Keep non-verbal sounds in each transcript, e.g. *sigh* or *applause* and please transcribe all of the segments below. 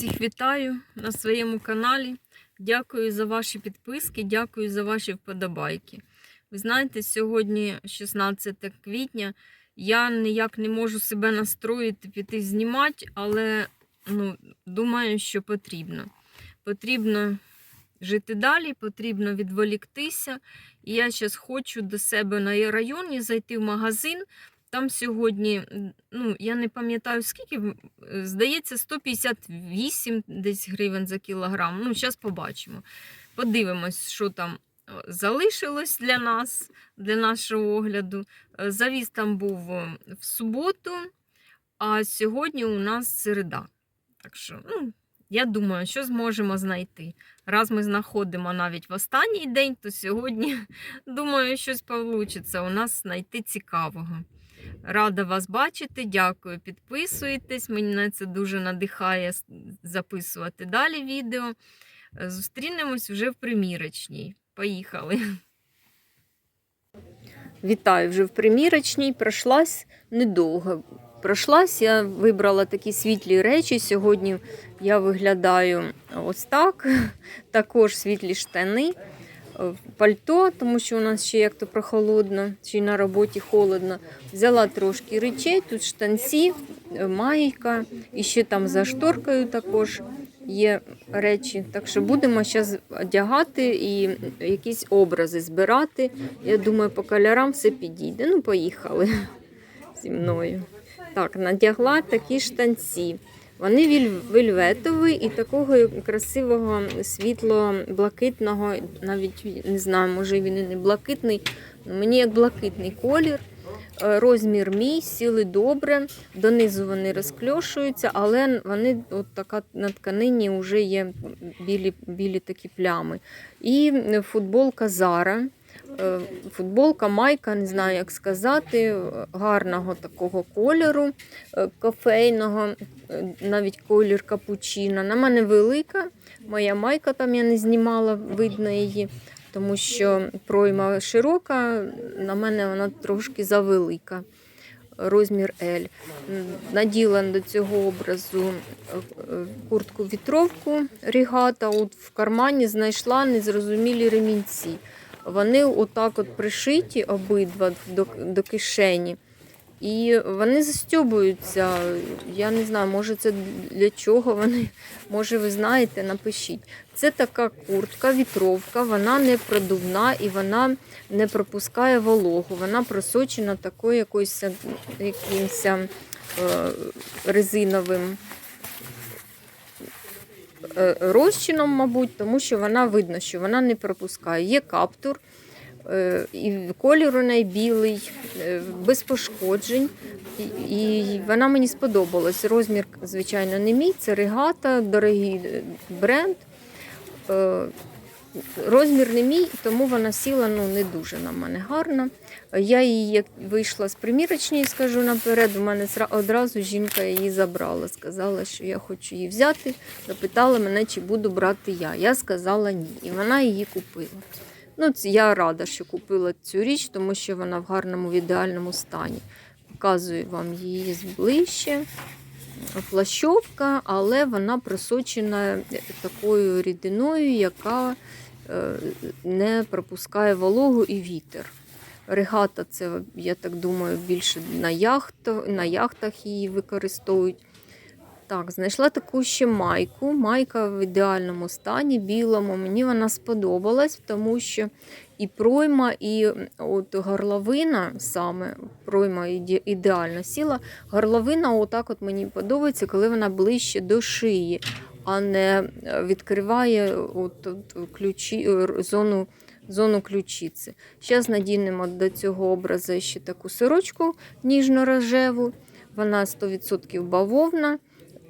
Всіх вітаю на своєму каналі. Дякую за ваші підписки, дякую за ваші вподобайки. Ви знаєте, сьогодні 16 квітня. Я ніяк не можу себе настроїти піти знімати, але ну, думаю, що потрібно. Потрібно жити далі, потрібно відволіктися. І я зараз хочу до себе на районі зайти в магазин. Там сьогодні, ну, я не пам'ятаю скільки, е, здається, 158 десь гривень за кілограм. Ну, зараз побачимо. Подивимось, що там е, залишилось для нас, для нашого огляду. Е, Завіз там був в суботу, а сьогодні у нас середа. Так що, ну, я думаю, що зможемо знайти. Раз ми знаходимо навіть в останній день, то сьогодні, *laughs* думаю, щось вийде у нас знайти цікавого. Рада вас бачити, дякую, підписуйтесь. Мене це дуже надихає записувати далі відео. Е, Зустрінемось вже в примірочній. Поїхали. Вітаю вже в примірочній. Пройшлась недовго. Пройшлась, я вибрала такі світлі речі. Сьогодні я виглядаю ось так. *laughs* Також світлі штани, пальто, тому що у нас ще як то прохолодно, й на роботі холодно. Взяла трошки речей, тут штанці, е, майка, і ще там за шторкою також є речі. Так що будемо зараз одягати і якісь образи збирати. Я думаю, по кольорам все підійде. Ну, поїхали *laughs* зі мною. Так, надягла такі штанці. Вони вельветові і такого красивого світло-блакитного, навіть не знаю, може він і не блакитний. Мені як блакитний колір. Е, Розмір мій, сіли добре, донизу вони розкльошуються, але вони от така на тканині вже є білі, білі такі плями. І футболка Зара. Е, Футболка, майка, не знаю, як сказати, е, гарного такого кольору, е, кофейного, навіть колір капучино. На мене велика. Моя майка там я не знімала, видно її, тому що пройма широка, на мене вона трошки завелика. Розмір L. Наділа до цього образу е, е, куртку вітровку рігата. От в кармані знайшла незрозумілі ремінці. Вони отак от пришиті обидва до, до кишені. І вони застьобуються. Я не знаю, може це для чого вони, може ви знаєте, напишіть. Це така куртка, вітровка, вона не продувна і вона не пропускає вологу. Вона просочена такою якоюсь якимось е, резиновим розчином, мабуть, тому що вона видно, що вона не пропускає. Є каптур, е, і колір у неї білий, е, без пошкоджень. І, вона мені сподобалась. Розмір, звичайно, не мій, це регата, дорогий е, бренд. Розмір не мій, тому вона сіла ну, не дуже на мене гарно. Я її як вийшла з примірочної, скажу наперед, у мене одразу жінка її забрала. Сказала, що я хочу її взяти. Запитала мене, чи буду брати я. Я сказала ні. І вона її купила. Ну, я рада, що купила цю річ, тому що вона в гарному, в ідеальному стані. Показую вам її зближче. Плащовка, але вона просочена такою рідиною, яка е, не пропускає вологу і вітер. Регата це, я так думаю, більше на, яхт, на яхтах її використовують. Так, знайшла таку ще майку. Майка в ідеальному стані, білому. Мені вона сподобалась, тому що і пройма, і от горловина саме пройма ідеально сіла. Горловина отак от мені подобається, коли вона ближче до шиї, а не е, відкриває от, от ключі, е, зону, зону ключиці. Зараз надінемо до цього образу ще таку сорочку ніжно-рожеву. Вона 100% бавовна,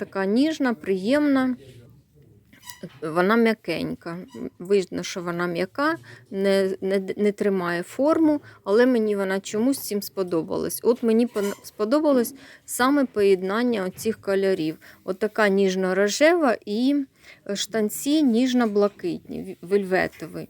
така ніжна, приємна. Вона м'якенька. Видно, що вона м'яка, не, не, не тримає форму, але мені вона чомусь цим сподобалась. От мені сподобалось саме поєднання оцих кольорів. От ніжно-рожева і штанці ніжно-блакитні, вельветові.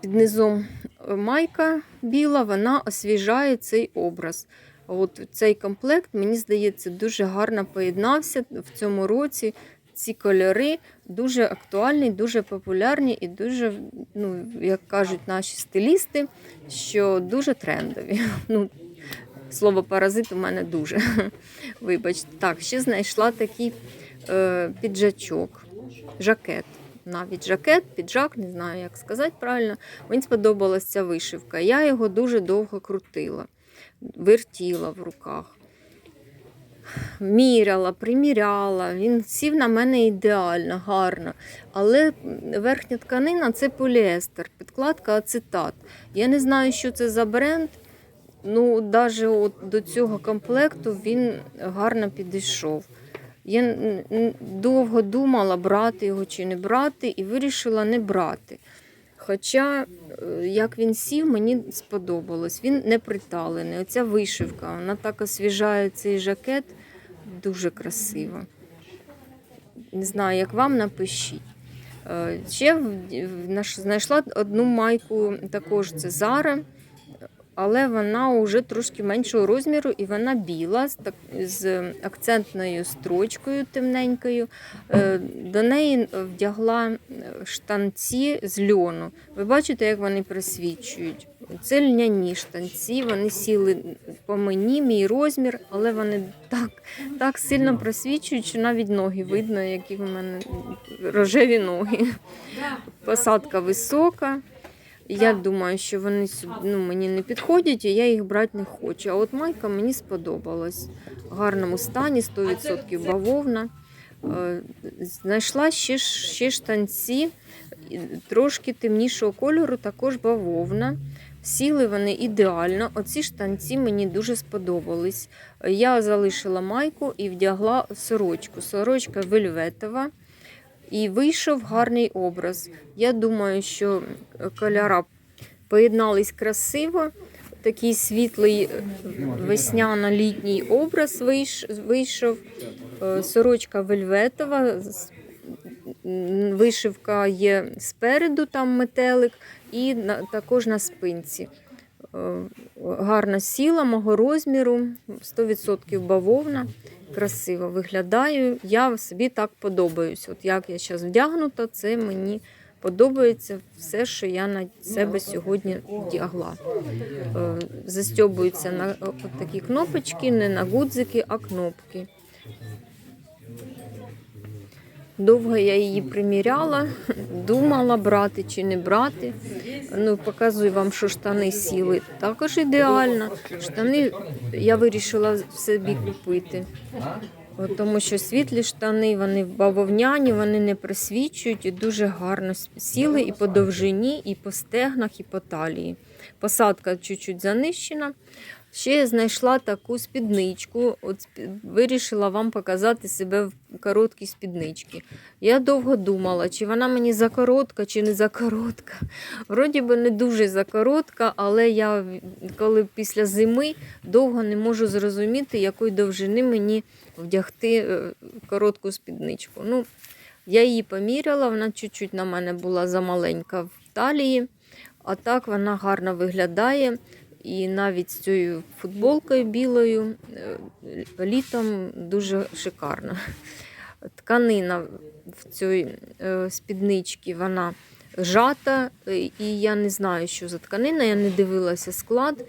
Під низом майка біла, вона освіжає цей образ. От цей комплект, мені здається, дуже гарно поєднався в цьому році ці кольори дуже актуальні, дуже популярні і дуже, ну, як кажуть наші стилісти, що дуже трендові. *laughs* Ну, слово паразит у мене дуже. *laughs* Вибачте. Так, ще знайшла такий е, піджачок, жакет. Навіть жакет, піджак, не знаю, як сказати правильно. Мені сподобалася ця вишивка. Я його дуже довго крутила, вертіла в руках міряла, приміряла. Він сів на мене ідеально, гарно. Але верхня тканина це поліестер, підкладка ацетат. Я не знаю, що це за бренд. Ну, навіть от до цього комплекту він гарно підійшов. Я довго думала, брати його чи не брати, і вирішила не брати. Хоча, як він сів, мені сподобалось. Він не приталений. Оця вишивка, вона так освіжає цей жакет, дуже красиво. Не знаю, як вам напишіть. Е, Ще знайшла одну майку, також це Зара, але вона вже трошки меншого розміру і вона біла з, так, з акцентною строчкою темненькою. Е, До неї вдягла е, штанці з льону. Ви бачите, як вони присвічують. Це льняні штанці, вони сіли по мені, мій розмір, але вони так, так сильно просвічують, що навіть ноги видно, які в мене рожеві ноги. Посадка висока. Я думаю, що вони ну, мені не підходять, і я їх брати не хочу. А от майка мені сподобалась. В гарному стані, 100% бавовна. Е, Знайшла ще, ще штанці трошки темнішого кольору, також бавовна. Сіли вони ідеально. Оці штанці мені дуже сподобались. Я залишила майку і вдягла сорочку. Сорочка вельветова. І вийшов гарний образ. Я думаю, що кольора поєднались красиво. Такий світлий е, весняно-літній образ вийшов. Е, Сорочка вельветова, вишивка є спереду, там метелик, і також на спинці. Гарна сіла мого розміру, 100% бавовна, красиво виглядаю. Я собі так подобаюсь. От як я зараз вдягнута, це мені подобається все, що я на себе сьогодні вдягла. Е, Застьобуються на такі кнопочки, не на гудзики, а кнопки. Довго я її приміряла, думала, брати чи не брати. Ну, показую вам, що штани сіли також ідеально. Штани я вирішила собі купити. От Тому що світлі штани, вони бавовняні, вони не просвічують і дуже гарно сіли і по довжині, і по стегнах, і по талії. Посадка чуть-чуть занищена. Ще я знайшла таку спідничку. От вирішила вам показати себе в короткій спідничці. Я довго думала, чи вона мені закоротка, чи не закоротка. Вроді би не дуже закоротка, але я коли після зими довго не можу зрозуміти, якої довжини мені вдягти е, коротку спідничку. Ну, я її поміряла, вона чуть-чуть на мене була замаленька в талії, а так вона гарно виглядає. І навіть з цією футболкою білою е, літом дуже шикарно. Тканина в цій е, спідничці вона жата, е, і я не знаю, що за тканина, я не дивилася склад.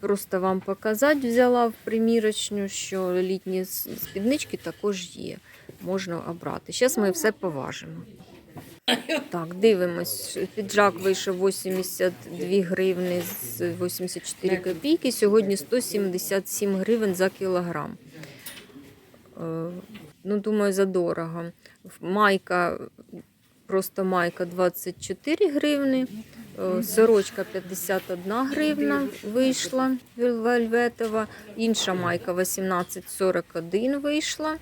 Просто вам показати взяла в примірочню, що літні спіднички також є. Можна обрати. Зараз ми все поважимо. Так, дивимось. Піджак вийшов 82 гривни з 84 копійки. Сьогодні 177 гривень за кілограм. Е, Ну, думаю, задорого. Майка, просто майка 24 гривни. Е, Сорочка 51 гривна вийшла вельветова. Інша майка 18,41 вийшла.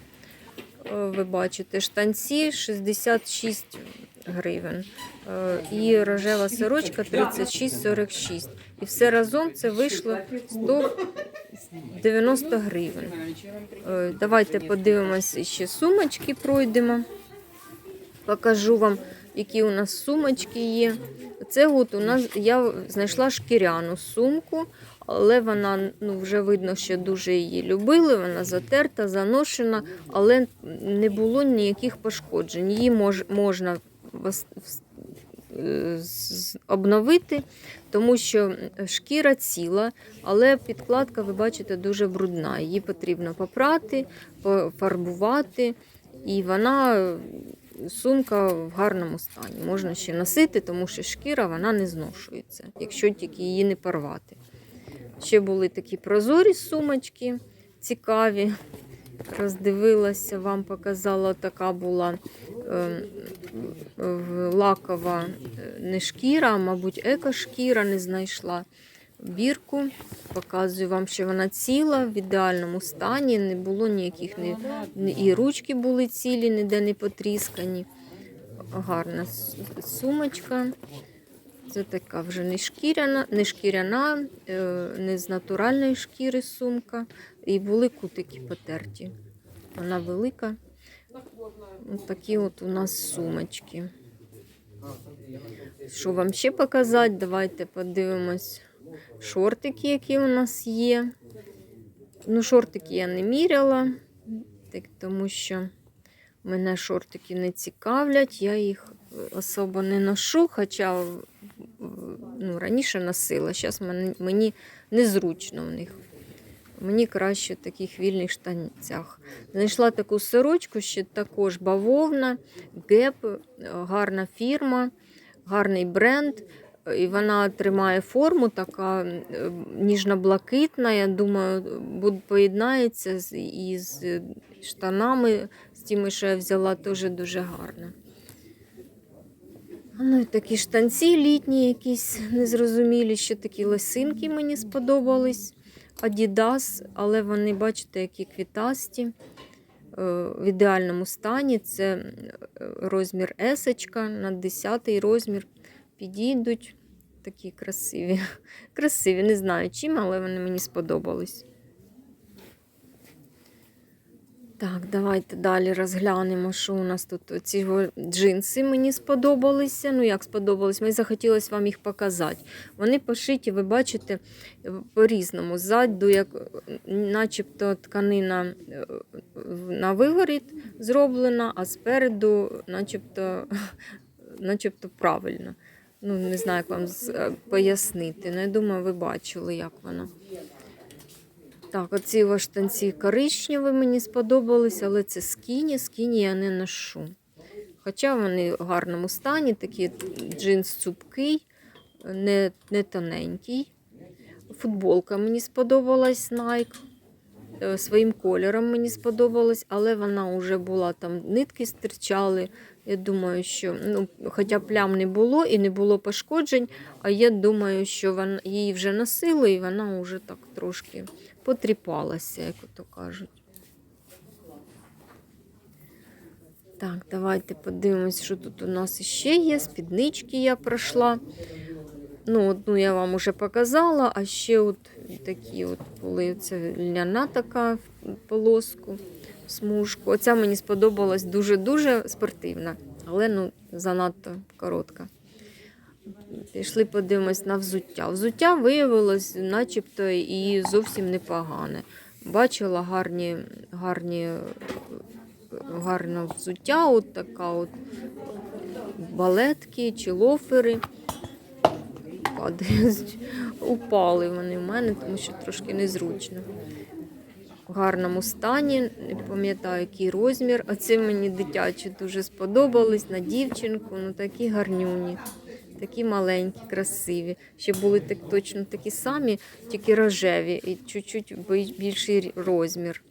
Е, Ви бачите, штанці 66 гривень. Е, І рожева сорочка 36,46. І все разом це вийшло 190 гривень. Е, Давайте подивимося ще сумочки пройдемо. Покажу вам, які у нас сумочки є. Це от у нас я знайшла шкіряну сумку, але вона ну, вже видно, що дуже її любили. Вона затерта, заношена, але не було ніяких пошкоджень. Її мож, можна обновити, тому що шкіра ціла, але підкладка, ви бачите, дуже брудна. Її потрібно попрати, пофарбувати, і вона сумка в гарному стані. Можна ще носити, тому що шкіра вона не зношується, якщо тільки її не порвати. Ще були такі прозорі сумочки, цікаві. Роздивилася, вам показала, така була е, в- лакова е, не шкіра, мабуть, екошкіра не знайшла бірку. Показую вам, що вона ціла, в ідеальному стані, не було ніяких ні, ні- і ручки були цілі, ніде не потріскані. Гарна сумочка. Це така вже не шкіряна, не шкіряна, е, не з натуральної шкіри сумка. І були кутики потерті. Вона велика. Такі от у нас сумочки. Що вам ще показати? Давайте подивимось шортики, які у нас є. Ну, шортики я не міряла, так, тому що мене шортики не цікавлять, я їх особо не ношу, хоча ну, раніше носила. Зараз мені, незручно в них. Мені краще в таких вільних штанцях. Знайшла таку сорочку, ще також бавовна, геп, е, гарна фірма, гарний бренд. І вона тримає форму, така ніжно-блакитна. Я думаю, поєднається із штанами, з тими, що я взяла, теж дуже гарно. Ну, і такі штанці літні, якісь незрозумілі, ще такі лосинки мені сподобались. Adidas, але вони, бачите, які квітасті. е, В ідеальному стані. Це е, розмір есочка на 10 розмір. Підійдуть такі красиві. *laughs* Красиві, не знаю чим, але вони мені сподобались. Так, давайте далі розглянемо, що у нас тут. Ці джинси мені сподобалися. Ну, як сподобались, мені захотілося вам їх показати. Вони пошиті, ви бачите, по-різному. Ззаду, як начебто тканина е, на виворіт зроблена, а спереду, начебто, *laughs* начебто правильно. Ну, не знаю, як вам е, пояснити. Ну, я думаю, ви бачили, як воно. Так, оці ось штанці коричневі мені сподобались, але це скіні. Скіні я не ношу. Хоча вони в гарному стані, такий джинс цупкий, не, не тоненький. Футболка мені сподобалась Nike. Е, Своїм кольором мені сподобалась, але вона вже була там, нитки стирчали. Я думаю, що ну, хоча плям не було і не було пошкоджень, а я думаю, що вона, її вже носили і вона вже так трошки потріпалася, як то кажуть. Так, давайте подивимось, що тут у нас ще є. Спіднички я пройшла. Ну, одну я вам уже показала, а ще от такі от були. Це ляна така в полоску, смужку. Оця мені сподобалась дуже-дуже спортивна, але ну, занадто коротка. Пішли подивимось на взуття. Взуття виявилось начебто і зовсім непогане. Бачила гарні, гарні, гарне взуття, от така от балетки чи лофери. Падають. Упали вони в мене, тому що трошки незручно. Гарному стані, не пам'ятаю, який розмір. Оце мені дитячі дуже сподобались на дівчинку, ну такі гарнюні. Такі маленькі, красиві. Ще були так, точно такі самі, тільки рожеві і чуть-чуть більший розмір.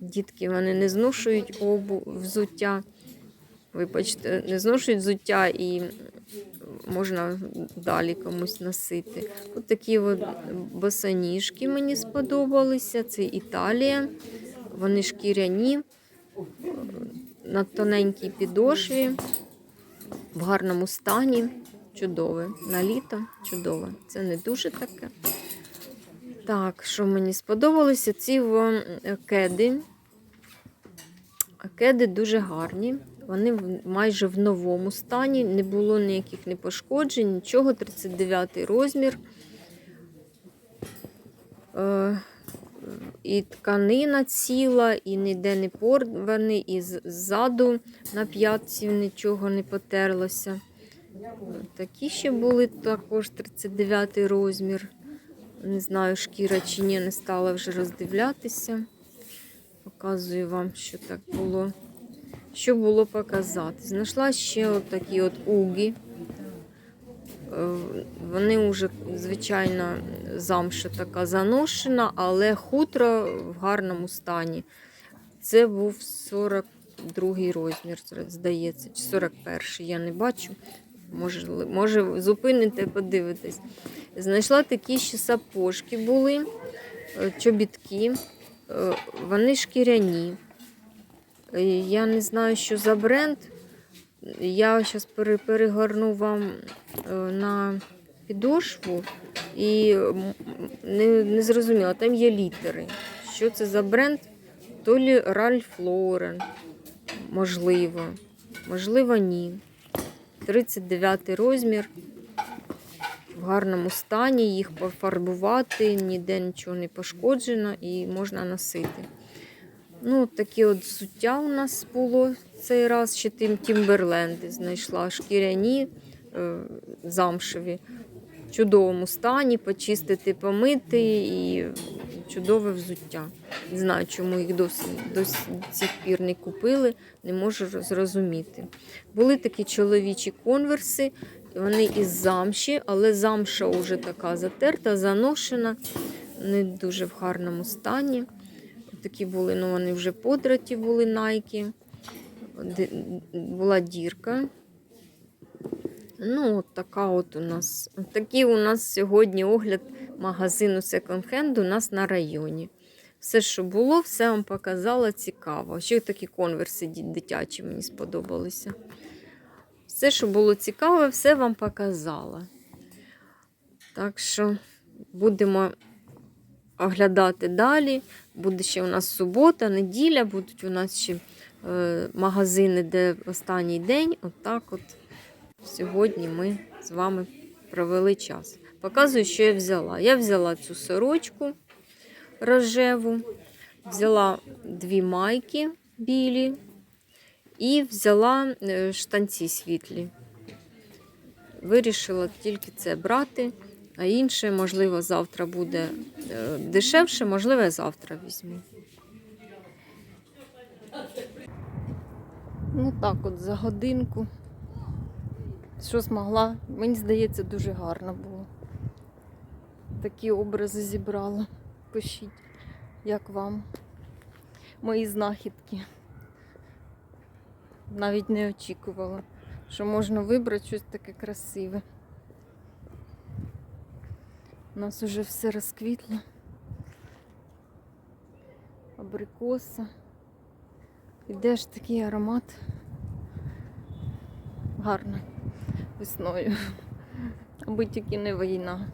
Дітки вони не зношують обу взуття. Вибачте, не зношують взуття і можна далі комусь носити. От такі от босоніжки мені сподобалися. Це Італія. Вони шкіряні, на тоненькій підошві в гарному стані. Чудове. На літо чудове. Це не дуже таке. Так, що мені сподобалося? Ці е, кеди. Кеди дуже гарні. Вони майже в новому стані, не було ніяких не пошкоджень, нічого. 39 розмір. Е, і тканина ціла, і ніде не порваний, і ззаду на п'ятці нічого не потерлося. Такі ще були також 39 розмір. Не знаю, шкіра чи ні, не стала вже роздивлятися. Показую вам, що так було. Що було показати. Знайшла ще от такі от угі. Е, Вони вже, звичайно, замша така заношена, але хутро в гарному стані. Це був 42 розмір, здається, чи 41 я не бачу. Може, може зупините, подивитесь. Знайшла такі ще сапожки були, е, чобітки. Е, Вони шкіряні. Е, Я не знаю, що за бренд. Я зараз перегорну вам е, на підошву і не, не зрозуміла, там є літери. Що це за бренд? То лі Ральф Лорен. Можливо. Можливо, ні. 39 розмір. В гарному стані їх пофарбувати, ніде нічого не пошкоджено і можна носити. Ну, от такі от взуття у нас було цей раз. Ще тим Тімберленди знайшла шкіряні е, замшеві. В чудовому стані, почистити, помити і чудове взуття. Не знаю, чому їх досі до цих пір не купили, не можу зрозуміти. Були такі чоловічі конверси, вони із замші, але замша вже така затерта, заношена, не дуже в гарному стані. Такі були, ну вони вже подраті були найки. Була дірка. Ну, от така от у нас. Такий у нас сьогодні огляд магазину секонд-хенду у нас на районі. Все, що було, все вам показала цікаво. Ще такі конверси дитячі мені сподобалися. Все, що було цікаве, все вам показала. Так що будемо оглядати далі. Буде ще у нас субота, неділя, будуть у нас ще е, магазини, де останній день. Отак от, сьогодні ми з вами провели час. Показую, що я взяла. Я взяла цю сорочку рожеву, взяла дві майки білі і взяла е, штанці світлі. Вирішила тільки це брати, а інше, можливо, завтра буде е, дешевше, можливо, я завтра візьму. Ну так, от за годинку. Що змогла, мені здається, дуже гарно було. Такі образи зібрала. Пишіть, як вам мої знахідки. Навіть не очікувала, що можна вибрати щось таке красиве. У нас уже все розквітло. Абрикоса. Іде ж такий аромат. Гарно весною. Аби тільки не війна.